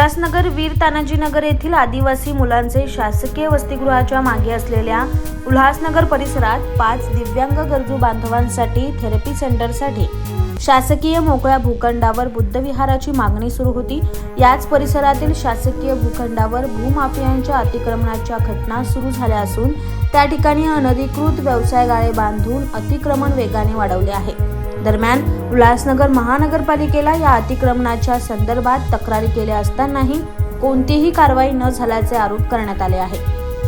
उल्हासनगर वीर तानाजीनगर येथील आदिवासी मुलांचे शासकीय वसतिगृहाच्या मागे असलेल्या उल्हासनगर परिसरात पाच दिव्यांग गरजू बांधवांसाठी थेरपी सेंटरसाठी शासकीय मोकळ्या भूखंडावर बुद्धविहाराची मागणी सुरू होती. याच परिसरातील शासकीय भूखंडावर भूमाफियांच्या अतिक्रमणाच्या घटना सुरू झाल्या असून त्या ठिकाणी अनधिकृत व्यवसाय गाळे बांधून अतिक्रमण वेगाने वाढवले आहे. दरम्यान उल्हासनगर महानगरपालिकेला या अतिक्रमणाच्या संदर्भात तक्रारी केल्या असतानाही कोणतीही कारवाई न झाल्याचे आरोप करण्यात आले आहे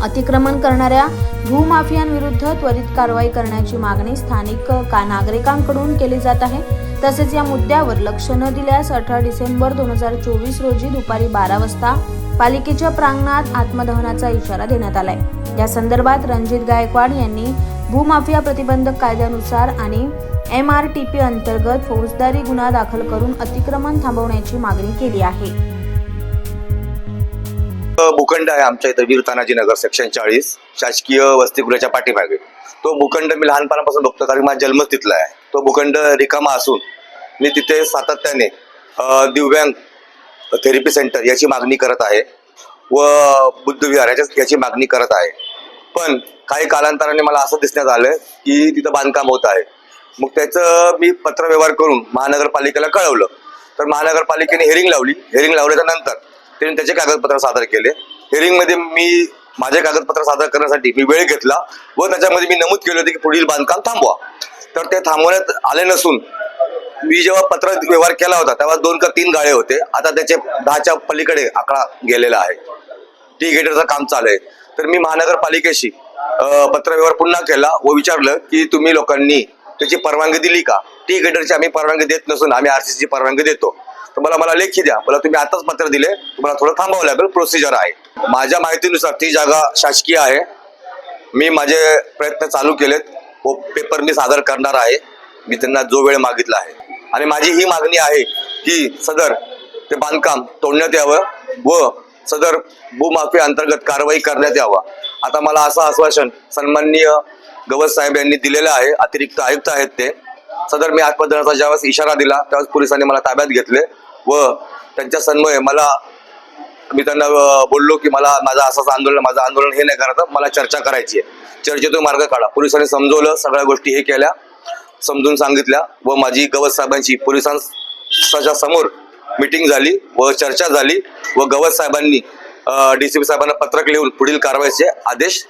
अतिक्रमण करणाऱ्या भूमाफियांविरुद्ध त्वरित कारवाई करण्याची मागणी स्थानिक का नागरिकांकडून केली जात आहे. तसेच या मुद्द्यावर लक्ष न दिल्यास अठरा डिसेंबर दोन हजार चोवीस रोजी दुपारी बारा वाजता पालिकेच्या प्रांगणात आत्मदहनाचा इशारा देण्यात आलाय. या संदर्भात रणजित गायकवाड यांनी भूमाफिया प्रतिबंधक कायद्यानुसार आणि एम आर टी पी अंतर्गत फौजदारी गुन्हा दाखल करून अतिक्रमण थांबवण्याची मागणी केली आहे. भूखंड आहे आमच्या इथं वीर तानाजी नगर सेक्शन चाळीस शासकीय वसतिगृहाच्या पाठीमागे. तो भूखंड मी लहानपणापासून बघतो कारण माझा जन्मच तिथला आहे. तो भूखंड रिकामा असून मी तिथे सातत्याने दिव्यांग थेरपी सेंटर याची मागणी करत आहे व बुद्धविहार याच्या याची मागणी करत आहे. पण काही कालांतराने मला असं दिसण्यात आलं की तिथं बांधकाम होत आहे. मग त्याचं मी पत्रव्यवहार करून महानगरपालिकेला कळवलं. तर महानगरपालिकेने हेरिंग लावली. हेरिंग लावल्याच्या नंतर त्यांनी त्याचे कागदपत्र सादर केले. हेरिंगमध्ये मी माझे कागदपत्र सादर करण्यासाठी मी वेळ घेतला व त्याच्यामध्ये मी नमूद केलं होतं की पुढील बांधकाम थांबवा. तर ते थांबवण्यात आले नसून मी जेव्हा पत्र व्यवहार केला होता तेव्हा दोन का तीन गाळे होते. आता त्याचे दहाच्या पलीकडे आकडा गेलेला आहे. टी गेटरचं काम चालू आहे. तर मी महानगरपालिकेशी पत्रव्यवहार पुन्हा केला व विचारलं की तुम्ही लोकांनी त्याची परवानगी दिली का? टी गेटरची आम्ही परवानगी देत नसून आम्ही आर सी परवानगी देतो. तर मला मला लेखी द्या. मला तुम्ही आताच पत्र दिले. तुम्हाला थोडं थांबावं लागेल. प्रोसिजर आहे. माझ्या माहितीनुसार ती जागा शासकीय आहे. मी माझे प्रयत्न चालू केलेत. हो, व पेपर मी सादर करणार आहे. मी त्यांना जो वेळ मागितला आहे. आणि माझी ही मागणी आहे की सदर ते बांधकाम तोडण्यात यावं व सदर भूमाफी अंतर्गत कारवाई करण्यात यावं. आता मला असं आश्वासन सन्माननीय गवत साहेब यांनी दिलेलं आहे. अतिरिक्त आयुक्त आहेत ते. सदर मी आत्मदहनाचा ज्यावेळेस इशारा दिला त्यावेळेस पोलिसांनी मला ताब्यात घेतले व त्यांच्या सन्मय मला मी त्यांना बोललो की मला माझं असंच आंदोलन माझं आंदोलन हे नाही करायचं मला चर्चा करायची आहे. चर्चेतून मार्ग काढा. पोलिसांनी समजवलं सगळ्या गोष्टी हे केल्या समजून सांगितल्या व माझी गवत साहेबांची पोलिसांच्या समोर मिटिंग झाली व चर्चा झाली व गवत साहेबांनी डी सी पी साहेबांना पत्रक लिहून पुढील कारवाईचे आदेश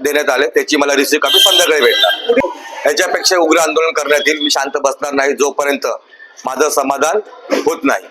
देण्यात आले. त्याची मला रिसिव्ह कॉपी संध्याकाळी भेटणार. याच्यापेक्षा उग्र आंदोलन करण्यात येईल. मी शांत बसणार नाही. जोपर्यंत माझं समाधान होत नाही.